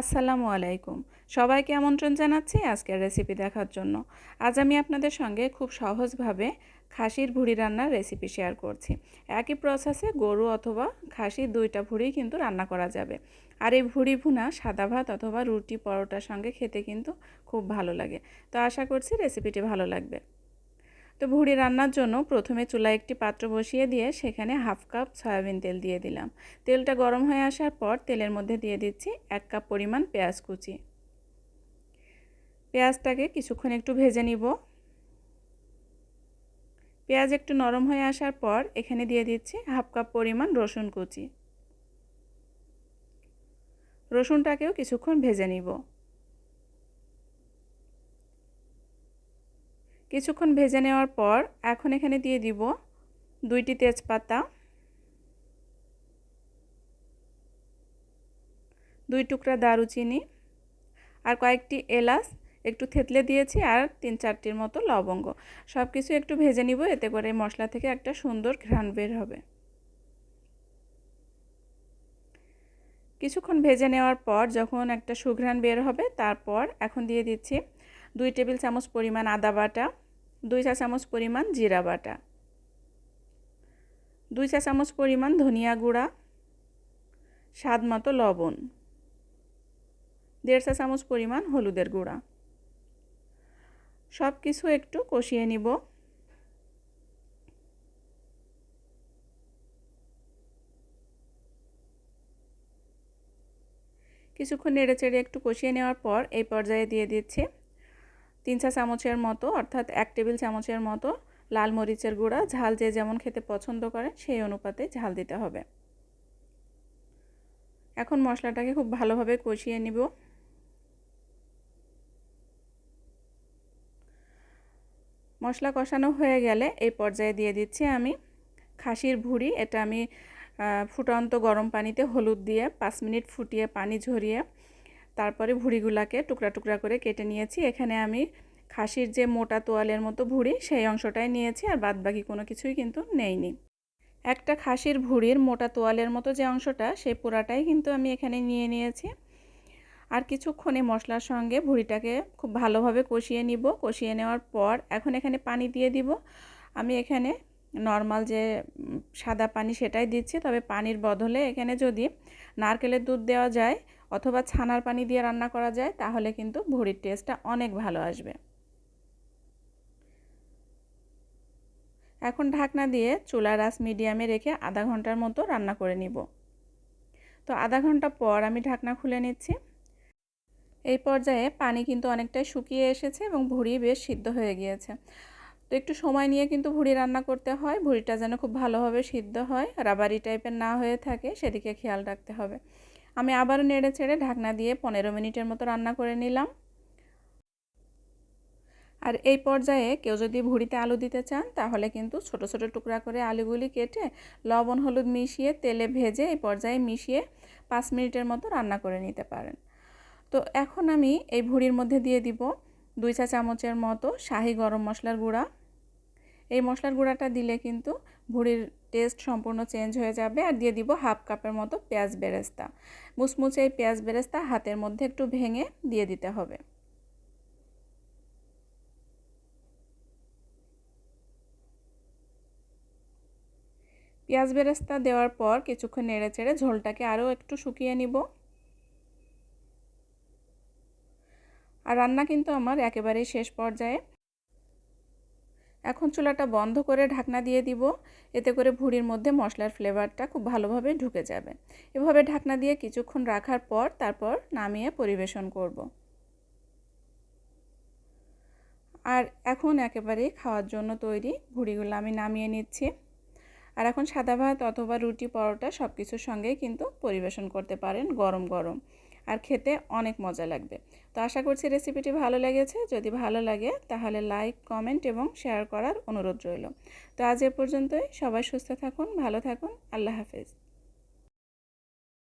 আসসালামু আলাইকুম। সবাইকে আমন্ত্রণ জানাচ্ছি আজকের রেসিপি দেখার জন্য। আজ আমি আপনাদের সঙ্গে খুব সহজভাবে খাসির ভুড়ি রান্নার রেসিপি শেয়ার করছি। একই প্রসেসে গরু অথবা খাসির দুইটা ভুড়ি কিন্তু রান্না করা যাবে। আর এই ভুড়ি ভুনা সাদা ভাত অথবা রুটি পরোটার সঙ্গে খেতে কিন্তু খুব ভালো লাগে। তো আশা করছি রেসিপিটি ভালো লাগবে। তো ভুড়ি রান্নার জন্য প্রথমে চুলায় একটি পাত্র বসিয়ে দিয়ে সেখানে হাফ কাপ সয়াবিন তেল দিয়ে দিলাম। তেলটা গরম হয়ে আসার পর তেলের মধ্যে দিয়ে দিচ্ছি এক কাপ পরিমাণ পেঁয়াজ কুচি। পেঁয়াজটাকে কিছুক্ষণ একটু ভেজে নিব। পেঁয়াজ একটু নরম হয়ে আসার পর এখানে দিয়ে দিচ্ছি হাফ কাপ পরিমাণ রসুন কুচি। রসুনটাকেও কিছুক্ষণ ভেজে নিব। কিছুক্ষণ ভেজে নেওয়ার পর এখন এখানে দিয়ে দিব দুইটি তেজপাতা, দুই টুকরা দারুচিনি আর কয়েকটি এলাচ, একটু থেতলে দিয়েছি আর তিন চারটির মতো লবঙ্গ। সব কিছু একটু ভেজে নিব, এতে করে মশলা থেকে একটা সুন্দর ঘ্রাণ বের হবে। কিছুক্ষণ ভেজে নেওয়ার পর যখন একটা সুঘ্রাণ বের হবে, তারপর এখন দিয়ে দিচ্ছি দুই টেবিল চামচ পরিমাণ আদা বাটা দুই চা চামচ পরিমাণ জিরা বাটা। দুই চা চামচ পরিমাণ ধনিয়া গুঁড়া। স্বাদ মতো লবণ। দেড় চা চামচ পরিমাণ হলুদের গুঁড়া। সব কিছু একটু কষিয়ে নিব। কিছুক্ষণ নেড়ে চেড়ে একটু কষিয়ে নেওয়ার পর এই পর্যায়ে দিয়ে দিচ্ছি তিন চা চামচের মতো, অর্থাৎ এক টেবিল চামচের মতো লাল মরিচের গুঁড়া, ঝাল যে যেমন খেতে পছন্দ করেন সেই অনুপাতে ঝাল দিতে হবে। এখন মশলাটাকে খুব ভালোভাবে কষিয়ে নিব। মশলা কষানো হয়ে গেলে এই পর্যায়ে দিয়ে দিচ্ছি আমি খাসির ভুড়ি। এটা আমি ফুটন্ত গরম পানিতে হলুদ দিয়ে পাঁচ মিনিট ফুটিয়ে পানি ঝরিয়ে তারপরে ভুড়িগুলাকে টুকরা টুকরা করে কেটে নিয়েছি। এখানে আমি খাসির যে মোটা তোয়ালের মতো ভুড়ি, সেই অংশটাই নিয়েছি আর বাদ বাকি কোনো কিছুই কিন্তু নেইনি। একটা খাসির ভুড়ির মোটা তোয়ালের মতো যে অংশটা, সেই পোড়াটাই কিন্তু আমি এখানে নিয়ে নিয়েছি। আর কিছুক্ষণে মশলার সঙ্গে ভুড়িটাকে খুব ভালোভাবে কষিয়ে নিব। কষিয়ে নেওয়ার পর এখন এখানে পানি দিয়ে দিব। আমি এখানে নর্মাল যে সাদা পানি সেটাই দিচ্ছি। তবে পানির বদলে এখানে যদি নারকেলের দুধ দেওয়া যায় অথবা ছানার পানি দিয়ে রান্না করা যায়, তাহলে কিন্তু ভুড়ির টেস্টটা অনেক ভালো আসবে। এখন ঢাকনা দিয়ে চুলার আঁচ মিডিয়ামে রেখে আধা ঘণ্টার মতো রান্না করে নিব। তো আধা ঘণ্টা পর আমি ঢাকনা খুলে নিচ্ছি। এই পর্যায়ে পানি কিন্তু অনেকটাই শুকিয়ে এসেছে এবং ভুড়ি বেশ সিদ্ধ হয়ে গিয়েছে। তো একটু সময় নিয়ে কিন্তু ভুড়ি রান্না করতে হয়, ভুড়িটা যেন খুব ভালোভাবে সিদ্ধ হয়, রাবারি টাইপের না হয়ে থাকে, সেদিকে খেয়াল রাখতে হবে। আমি আবারও নেড়ে ছেড়ে ঢাকনা দিয়ে পনেরো মিনিটের মতো রান্না করে নিলাম। আর এই পর্যায়ে কেউ যদি ভুড়িতে আলু দিতে চান, তাহলে কিন্তু ছোট ছোট টুকরা করে আলুগুলি কেটে লবণ, হলুদ মিশিয়ে তেলে ভেজে এই পর্যায়ে মিশিয়ে পাঁচ মিনিটের মতো রান্না করে নিতে পারেন। তো এখন আমি এই ভুড়ির মধ্যে দিয়ে দিব দুই চা চামচের মতো শাহি গরম মশলার গুঁড়া। এই মশলার গুঁড়াটা দিলে কিন্তু ভুড়ির টেস্ট সম্পূর্ণ চেঞ্জ হয়ে যাবে আর দিয়ে দিব হাফ কাপের মতো পেঁয়াজ বেরেস্তা। মুচমুচে এই পেঁয়াজ বেরেস্তা হাতের মধ্যে একটু ভেঙে দিয়ে দিতে হবে। পেঁয়াজ বেরেস্তা দেওয়ার পর কিছুক্ষণ নেড়ে চেড়ে ঝোলটাকে আরও একটু শুকিয়ে নিব। আর রান্না কিন্তু আমার একেবারেই শেষ পর্যায়ে। এখন চুলাটা বন্ধ করে ঢাকনা দিয়ে দিব। এতে করে ভুড়ির মধ্যে মশলার ফ্লেভারটা খুব ভালোভাবে ঢুকে যাবে। এভাবে ঢাকনা দিয়ে কিছুক্ষণ রাখার পর তারপর নামিয়ে পরিবেশন করব। আর এখন একেবারেই খাওয়ার জন্য তৈরি ভুড়িগুলো আমি নামিয়ে নিচ্ছি। আর এখন সাদা ভাত অথবা রুটি পরোটা সব কিছুর সঙ্গেই কিন্তু পরিবেশন করতে পারেন গরম গরম। আর খেতে অনেক মজা লাগবে। তো আশা করছি রেসিপিটি ভালো লেগেছে। যদি ভালো লাগে, তাহলে লাইক কমেন্ট এবং শেয়ার করার অনুরোধ রইল। তো আজ এ পর্যন্তই। সবাই সুস্থ থাকুন, ভালো থাকুন। আল্লাহ হাফেজ।